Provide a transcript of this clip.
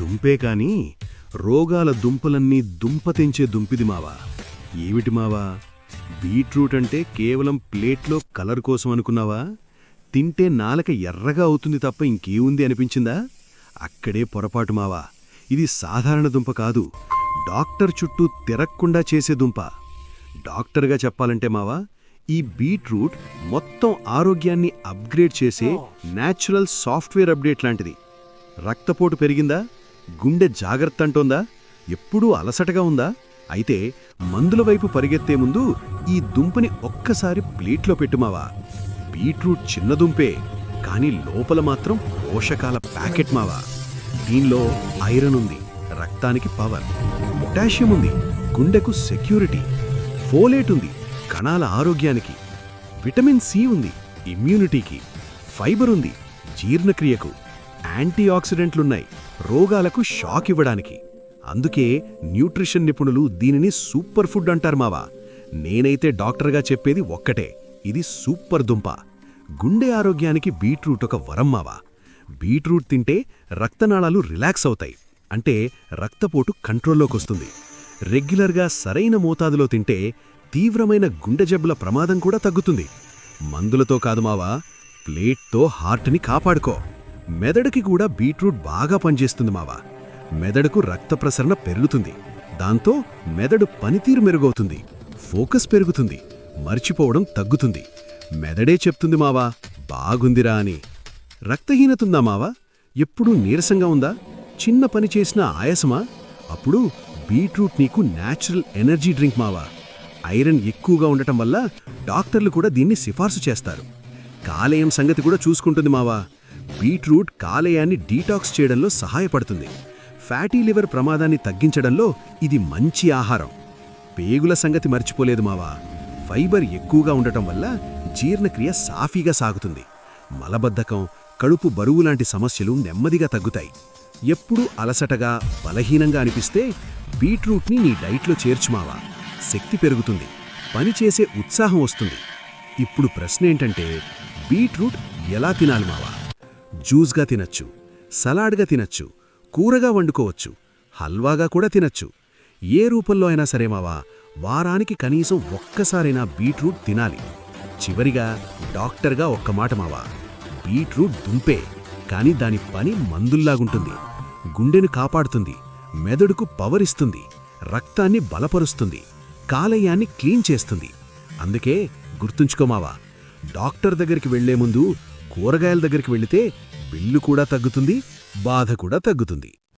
దుంపే కాని రోగాల దుంపలన్నీ దుంప తెంచే దుంపిది మావా. ఏమిటి మావా? బీట్రూట్ అంటే కేవలం ప్లేట్లో కలర్ కోసం అనుకున్నావా? తింటే నాలక ఎర్రగా అవుతుంది తప్ప ఇంకేముంది అనిపించిందా? అక్కడే పొరపాటు మావా. ఇది సాధారణ దుంప కాదు. డాక్టర్ చుట్టూ తిరక్కుండా చేసే దుంప. డాక్టర్గా చెప్పాలంటే మావా ఈ బీట్రూట్ మొత్తం ఆరోగ్యాన్ని అప్గ్రేడ్ చేసే నేచురల్ సాఫ్ట్వేర్ అప్డేట్ లాంటిది. రక్తపోటు పెరిగిందా? గుండె జాగ్రత్త అంటోందా? ఎప్పుడూ అలసటగా ఉందా? అయితే మందుల వైపు పరిగెత్తే ముందు ఈ దుంపని ఒక్కసారి ప్లేట్లో పెట్టుమావా? బీట్రూట్ చిన్న దుంపే కానీ లోపల మాత్రం పోషకాల ప్యాకెట్ మావా? దీనిలో ఐరన్ ఉంది రక్తానికి పవర్ పొటాషియం ఉంది గుండెకు సెక్యూరిటీ ఫోలేట్ ఉంది కణాల ఆరోగ్యానికి విటమిన్ సి ఉంది ఇమ్యూనిటీకి ఫైబర్ ఉంది జీర్ణక్రియకు యాంటీ ఆక్సిడెంట్లున్నాయి రోగాలకు షాక్ ఇవ్వడానికి. అందుకే న్యూట్రిషన్ నిపుణులు దీనిని సూపర్ ఫుడ్ అంటారు మావా. నేనైతే డాక్టర్గా చెప్పేది ఒక్కటే ఇది సూపర్ దుంప. గుండె ఆరోగ్యానికి బీట్రూట్ ఒక వరం మావా. బీట్రూట్ తింటే రక్తనాళాలు రిలాక్స్ అవుతాయి అంటే రక్తపోటు కంట్రోల్లోకొస్తుంది రెగ్యులర్గా సరైన మోతాదులో తింటే తీవ్రమైన గుండె జబ్బుల ప్రమాదం కూడా తగ్గుతుంది. మందులతో కాదు మావా ప్లేట్తో హార్ట్ని కాపాడుకో. మెదడుకి కూడా బీట్రూట్ బాగా పనిచేస్తుంది మావా. మెదడుకు రక్త ప్రసరణ పెరుగుతుంది. దాంతో మెదడు పనితీరు మెరుగవుతుంది. ఫోకస్ పెరుగుతుంది. మర్చిపోవడం తగ్గుతుంది. మెదడే చెప్తుంది మావా బాగుందిరా అని. రక్తహీనతుందా మావా? ఎప్పుడూ నీరసంగా ఉందా? చిన్న పని చేసినా ఆయాసమా? అప్పుడు బీట్రూట్ నీకు న్యాచురల్ ఎనర్జీ డ్రింక్ మావా. ఐరన్ ఎక్కువగా ఉండటం వల్ల డాక్టర్లు కూడా దీన్ని సిఫార్సు చేస్తారు. కాలేయం సంగతి కూడా చూసుకుంటుంది మావా. బీట్రూట్ కాలేయాన్ని డీటాక్స్ చేయడంలో సహాయపడుతుంది. ఫ్యాటీ లివర్ ప్రమాదాన్ని తగ్గించడంలో ఇది మంచి ఆహారం. పేగుల సంగతి మర్చిపోలేదు మావా. ఫైబర్ ఎక్కువగా ఉండటం వల్ల జీర్ణక్రియ సాఫీగా సాగుతుంది. మలబద్ధకం కడుపు బరువు లాంటి సమస్యలు నెమ్మదిగా తగ్గుతాయి. ఎప్పుడూ అలసటగా బలహీనంగా అనిపిస్తే బీట్రూట్ని నీ డైట్లో చేర్చుమావా శక్తి పెరుగుతుంది. పనిచేసే ఉత్సాహం వస్తుంది. ఇప్పుడు ప్రశ్న ఏంటంటే బీట్రూట్ ఎలా తినాలి మావా? జ్యూస్గా తినచ్చు సలాడ్గా తినచ్చు కూరగా వండుకోవచ్చు హల్వాగా కూడా తినచ్చు. ఏ రూపంలో అయినా సరే మావా వారానికి కనీసం ఒక్కసారైనా బీట్రూట్ తినాలి. చివరిగా డాక్టర్గా ఒక్క మాట మావా బీట్రూట్ దుంపే కాని దాని పని మందుల్లాగుంటుంది. గుండెను కాపాడుతుంది మెదడుకు పవర్ ఇస్తుంది రక్తాన్ని బలపరుస్తుంది కాలేయాన్ని క్లీన్ చేస్తుంది. అందుకే గుర్తుంచుకోమావా డాక్టర్ దగ్గరికి వెళ్ళే ముందు కూరగాయల దగ్గరికి వెళితే బిల్లు కూడా తగ్గుతుంది బాధ కూడా తగ్గుతుంది.